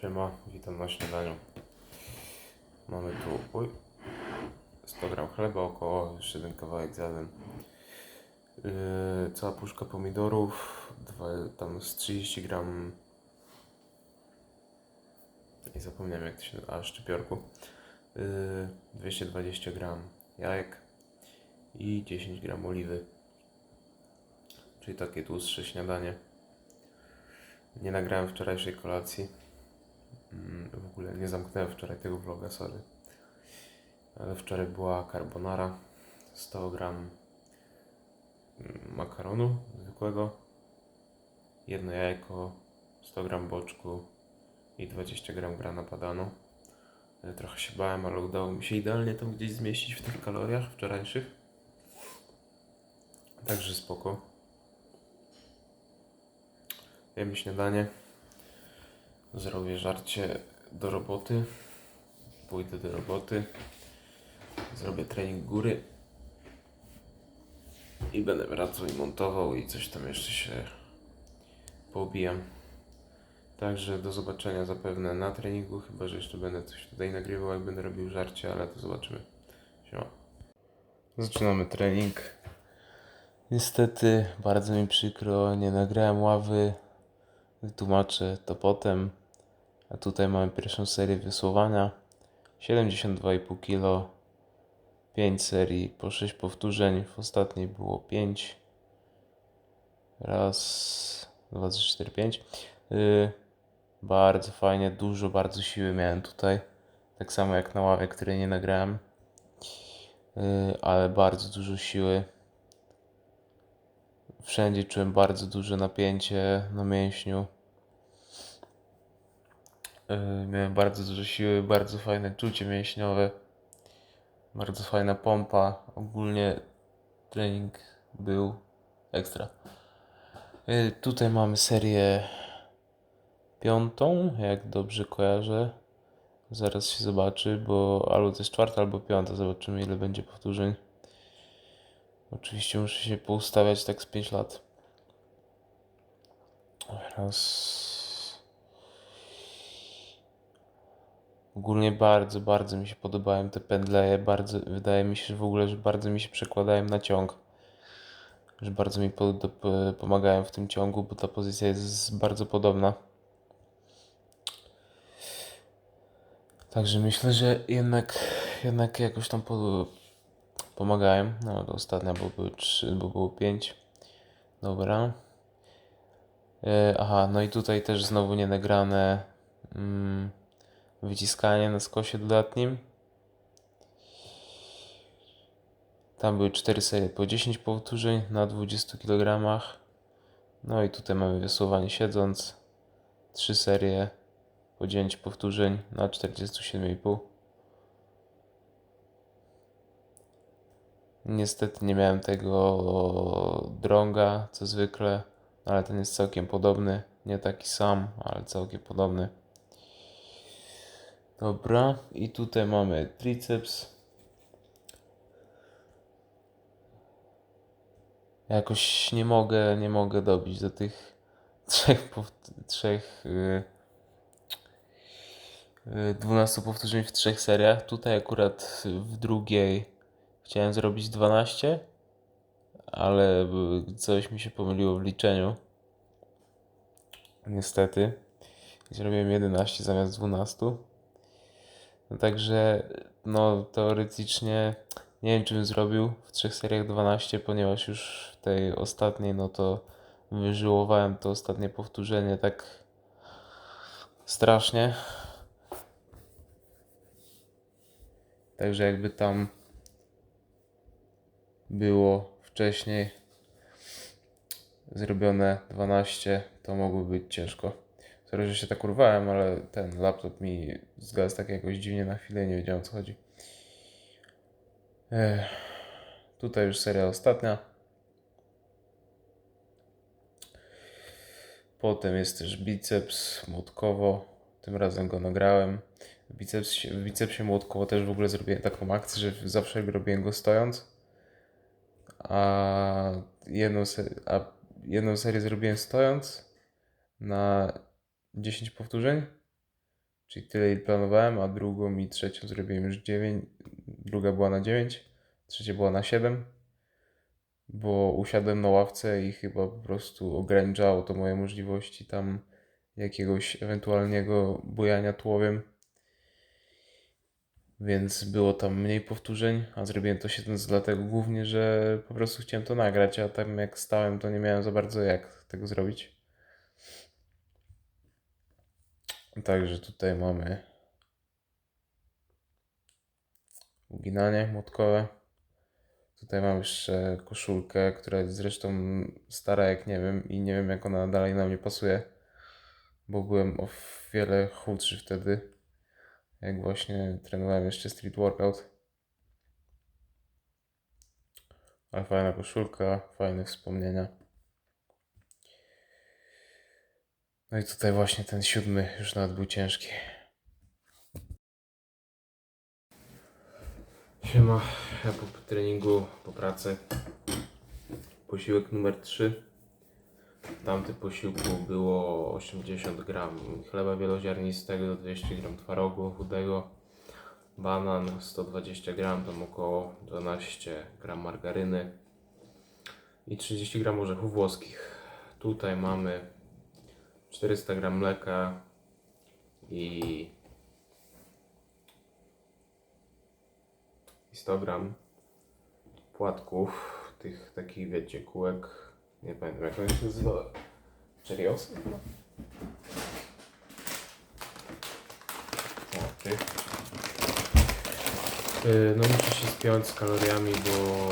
Siema, witam na śniadaniu. Mamy tu uj, 100 gram chleba, około jeszcze jeden kawałek zjadłem. Yy, cała puszka pomidorów, dwa, tam z 30 gram. Nie zapomniałem jak to się a szczypiorku. Yy, 220 gram jajek i 10 gram oliwy. Czyli takie tłustsze śniadanie. Nie nagrałem wczorajszej kolacji. Mm, W ogóle nie zamknąłem wczoraj tego vloga, sorry. Ale wczoraj była carbonara, 100 gram mm, makaronu zwykłego, jedno jajko, 100 gram boczku i 20 gram grana padano. E, Trochę się bałem, ale udało mi się idealnie to gdzieś zmieścić w tych kaloriach wczorajszych. Także spoko. Jemy śniadanie. Zrobię żarcie do roboty. Pójdę do roboty. Zrobię trening góry. I będę wracał i montował i coś tam jeszcze się poobijam. Także do zobaczenia zapewne na treningu, chyba że jeszcze będę coś tutaj nagrywał, jak będę robił żarcie, ale to zobaczymy. Siema. Zaczynamy trening. Niestety, bardzo mi przykro, nie nagrałem ławy. Wytłumaczę to potem. A tutaj mamy pierwszą serię wysłowania. 72,5 kg. 5 serii po 6 powtórzeń. W ostatniej było 5. Raz, dwa, trzy, cztery, pięć. Yy, bardzo fajnie, dużo, bardzo siły miałem tutaj. Tak samo jak na ławie, której nie nagrałem. Yy, ale bardzo dużo siły. Wszędzie czułem bardzo duże napięcie na mięśniu. Yy, Miałem bardzo dużo siły, bardzo fajne czucie mięśniowe, bardzo fajna pompa. Ogólnie trening był ekstra. Yy, Tutaj mamy serię piątą, jak dobrze kojarzę. Zaraz się zobaczy, bo albo to jest czwarta, albo piąta. Zobaczymy, ile będzie powtórzeń. Oczywiście muszę się poustawiać tak z 5 lat. Raz. Ogólnie bardzo, bardzo mi się podobają te pędleje. Bardzo, wydaje mi się że w ogóle, że bardzo mi się przekładają na ciąg. Że bardzo mi po, do, po- pomagają w tym ciągu, bo ta pozycja jest bardzo podobna. Także myślę, że jednak, jednak jakoś tam po, pomagają. No, to ostatnia, bo były 3, bo było 5. Dobra. E, aha, no i tutaj też znowu nie nagrane mm, wyciskanie na skosie dodatnim. Tam były 4 serie po 10 powtórzeń na 20 kg. No i tutaj mamy wysuwanie siedząc. 3 serie po 9 powtórzeń na 47,5. Niestety nie miałem tego drąga, co zwykle, ale ten jest całkiem podobny. Nie taki sam, ale całkiem podobny. Dobra, i tutaj mamy triceps. Jakoś nie mogę, nie mogę dobić do tych trzech, trzech yy, yy, 12 powtórzeń w trzech seriach. Tutaj akurat w drugiej chciałem zrobić 12, ale coś mi się pomyliło w liczeniu. Niestety. Zrobiłem 11 zamiast 12. No także, no teoretycznie nie wiem, czy bym zrobił w trzech seriach 12, ponieważ już w tej ostatniej, no to wyżyłowałem to ostatnie powtórzenie tak strasznie. Także jakby tam było wcześniej zrobione 12, to mogło być ciężko. Sorry, że się tak urwałem, ale ten laptop mi zgasł tak jakoś dziwnie na chwilę, nie wiedziałem o co chodzi. Ech, tutaj już seria ostatnia. Potem jest też biceps młotkowo. Tym razem go nagrałem. W bicepsie, w bicepsie młotkowo też w ogóle zrobiłem taką akcję, że zawsze robiłem go stojąc. A jedną, se- a jedną serię zrobiłem stojąc na 10 powtórzeń. Czyli tyle planowałem, a drugą i trzecią zrobiłem już 9. Druga była na 9, trzecia była na 7. Bo usiadłem na ławce i chyba po prostu ograniczało to moje możliwości tam jakiegoś ewentualnego bujania tułowiem. Więc było tam mniej powtórzeń, a zrobiłem to siedząc dlatego głównie, że po prostu chciałem to nagrać, a tam jak stałem, to nie miałem za bardzo jak tego zrobić. Także tutaj mamy uginanie młotkowe. Tutaj mam jeszcze koszulkę, która jest zresztą stara jak nie wiem i nie wiem jak ona dalej na mnie pasuje, bo byłem o wiele chudszy wtedy, jak właśnie trenowałem jeszcze street workout. Ale fajna koszulka, fajne wspomnienia. No i tutaj właśnie ten siódmy już nawet był ciężki. Siema, ja po treningu, po pracy. Posiłek numer 3. W tamtym posiłku było 80 gram chleba wieloziarnistego, 200 gram twarogu chudego, banan 120 gram, tam około 12 gram margaryny i 30 gram orzechów włoskich. Tutaj mamy 400 gram mleka i i 100 gram płatków, tych takich wiecie, kółek, nie pamiętam jak one się nazywały, tych. Yy, No muszę się spiąć z kaloriami, bo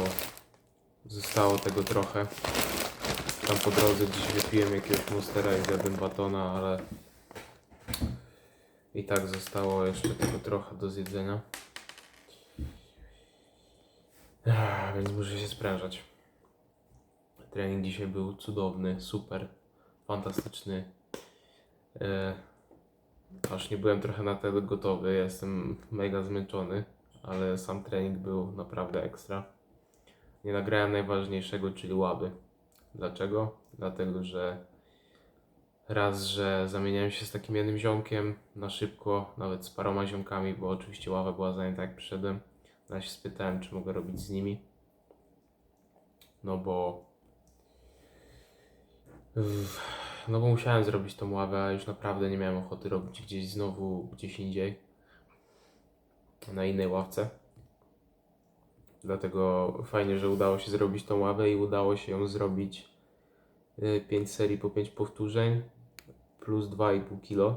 zostało tego trochę. Tam po drodze gdzieś wypiłem jakiegoś monstera i zjadłem batona, ale i tak zostało jeszcze tego trochę do zjedzenia. Więc muszę się sprężać. Trening dzisiaj był cudowny, super, fantastyczny. E, aż nie byłem trochę na tego gotowy, jestem mega zmęczony, ale sam trening był naprawdę ekstra. Nie nagrałem najważniejszego, czyli łaby. Dlaczego? Dlatego, że raz, że zamieniałem się z takim jednym ziomkiem na szybko, nawet z paroma ziomkami, bo oczywiście ława była zajęta jak przyszedłem. No Ja się spytałem, czy mogę robić z nimi. No bo. No bo musiałem zrobić tą ławę, a już naprawdę nie miałem ochoty robić gdzieś znowu gdzieś indziej. Na innej ławce. Dlatego fajnie, że udało się zrobić tą ławę i udało się ją zrobić 5 serii po 5 powtórzeń plus 2,5 kg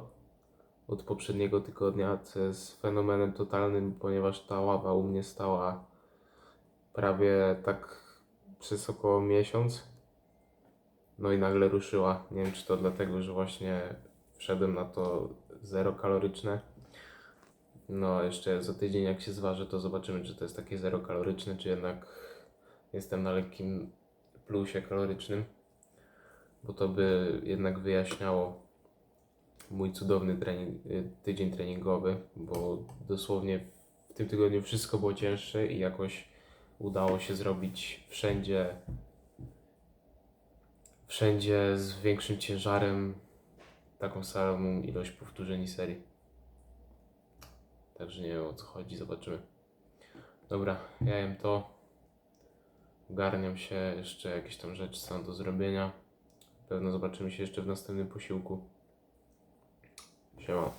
od poprzedniego tygodnia, co jest fenomenem totalnym, ponieważ ta ława u mnie stała prawie tak przez około miesiąc. No i nagle ruszyła. Nie wiem, czy to dlatego, że właśnie wszedłem na to zero kaloryczne. No, jeszcze za tydzień, jak się zważy, to zobaczymy, czy to jest takie zero kaloryczne, czy jednak jestem na lekkim plusie kalorycznym. Bo to by jednak wyjaśniało mój cudowny trening, y, tydzień treningowy, bo dosłownie w tym tygodniu wszystko było cięższe i jakoś udało się zrobić wszędzie wszędzie z większym ciężarem taką samą ilość powtórzeń i serii. Także nie wiem o co chodzi, zobaczymy. Dobra, ja jem to. Ogarniam się, jeszcze jakieś tam rzeczy są do zrobienia. Pewno zobaczymy się jeszcze w następnym posiłku. Siema.